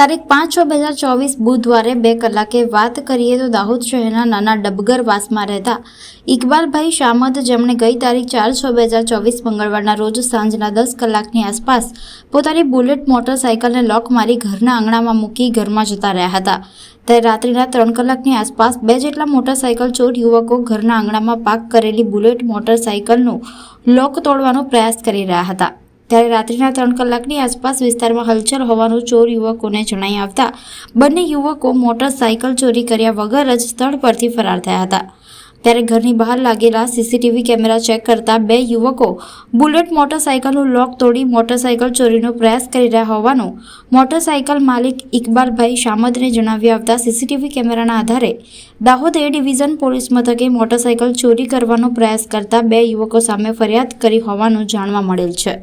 તારીખ પાંચ છ બે હજાર ચોવીસ બુધવારે બે કલાકે વાત કરીએ તો દાહોદ શહેરના નાના ડબગર વાસમાં રહેતા ઇકબાલભાઈ શામદ, જેમણે ગઈ તારીખ ચાર છ બે હજાર ચોવીસ મંગળવારના રોજ સાંજના દસ કલાકની આસપાસ પોતાની બુલેટ મોટરસાયકલને લોક મારી ઘરના આંગણામાં મૂકી ઘરમાં જતા રહ્યા હતા. ત્યારે રાત્રિના ત્રણ કલાકની આસપાસ બે જેટલા મોટરસાયકલ ચોર યુવકો ઘરના આંગણામાં પાર્ક કરેલી બુલેટ મોટરસાયકલનું લોક તોડવાનો પ્રયાસ કરી રહ્યા હતા. ત્યારે રાત્રિના ત્રણ કલાકની આસપાસ વિસ્તારમાં હલચલ હોવાનું ચોર યુવકોને જણાઈ આવતા બંને યુવકો મોટરસાયકલ ચોરી કર્યા વગર જ સ્થળ પરથી ફરાર થયા હતા. ત્યારે ઘરની બહાર લાગેલા સીસીટીવી કેમેરા ચેક કરતા બે યુવકો બુલેટ મોટરસાયકલનું લોક તોડી મોટરસાયકલ ચોરીનો પ્રયાસ કરી રહ્યા હોવાનું મોટરસાયકલ માલિક ઇકબાલભાઈ શામદને જણાવી આવતા સીસીટીવી કેમેરાના આધારે દાહોદ એ ડિવિઝન પોલીસ મથકે મોટરસાયકલ ચોરી કરવાનો પ્રયાસ કરતા બે યુવકો સામે ફરિયાદ કરી હોવાનું જાણવા મળેલ છે.